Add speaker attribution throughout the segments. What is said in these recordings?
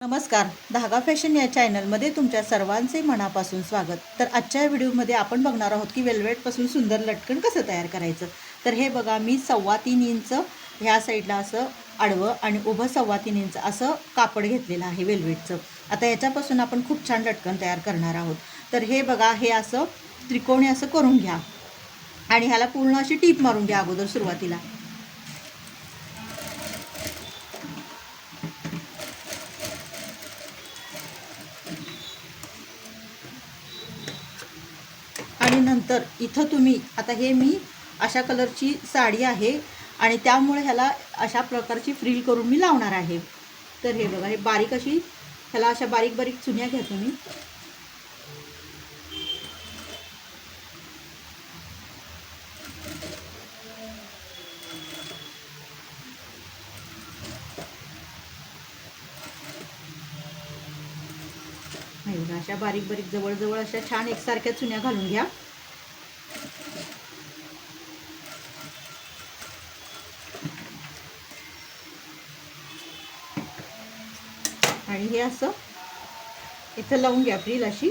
Speaker 1: नमस्कार. धागा फॅशन या चॅनलमध्ये तुमच्या सर्वांचे मनापासून स्वागत. तर आजच्या व्हिडिओमध्ये आपण बघणार आहोत की वेल्वेटपासून सुंदर लटकन कसं तयार करायचं. तर हे बघा मी सव्वा तीन इंच ह्या साईडला असं आडवं आणि उभं सव्वा तीन इंच असं कापड घेतलेलं आहे वेल्वेटचं. आता याच्यापासून आपण खूप छान लटकन तयार करणार आहोत. तर हे बघा हे असं त्रिकोणी असं करून घ्या. आणि ह्याला पूर्ण अशी टीप मारून घ्या अगोदर सुरुवातीला. नंतर इथं तुम्ही आता हे मी अशा कलरची साडी आहे आणि त्यामुळे ह्याला अशा प्रकारची फ्रील करून मी लावणार आहे. तर हे बघा हे बारीक अशी ह्याला अशा बारीक बारीक चुन्या घ्या तुम्ही हे बघा, अशा बारीक बारीक जवळजवळ अशा छान एकसारख्या चुन्या घालून घ्या. आणि हे असं इथं लावून घ्या फ्रील अशी.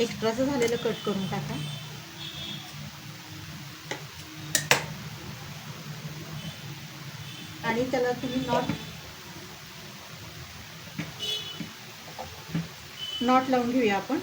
Speaker 1: एक्स्ट्राचं झालेलं कट करून टाका. आणि त्याला तुम्ही नॉट नॉट लावून घेऊया आपण.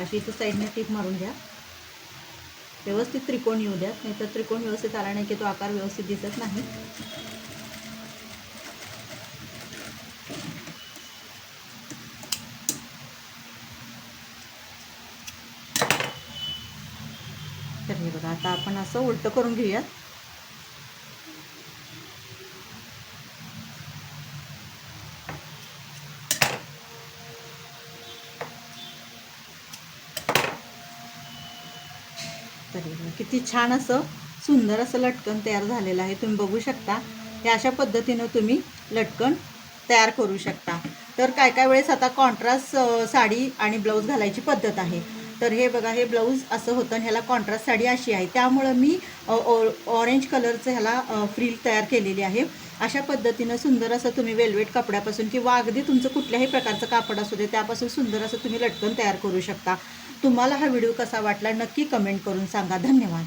Speaker 1: अशी इथं साईडने टीप मारून घ्या. व्यवस्थित त्रिकोण येऊ द्यात. नाहीतर त्रिकोण व्यवस्थित आला नाही की तो आकार व्यवस्थित दिसत नाही. तर हे बघा आता आपण असं उलटं करून घेऊयात. तर. किती छान असं सुंदर असं लटकन तयार झालेलं आहे. तुम्ही बघू शकता. हे अशा पद्धतीनं तुम्ही लटकन तयार करू शकता. तर काय काय वेळेस आता कॉन्ट्रास्ट साडी आणि ब्लाऊज घालायची पद्धत आहे? तर हे बघा हे ब्लाऊज असं होतं आणि ह्याला कॉन्ट्रास्ट साडी अशी आहे. त्यामुळं मी ऑरेंज कलरचं ह्याला फ्रील तयार केलेली आहे. अशा पद्धतीनं सुंदर असं तुम्ही वेल्वेट कपड्यापासून किंवा अगदी तुमचं कुठल्याही प्रकारचं कापड असू दे त्यापासून सुंदर असं तुम्ही लटकन तयार करू शकता. तुम्हाला हा व्हिडिओ कसा वाटला नक्की कमेंट करून सांगा. धन्यवाद.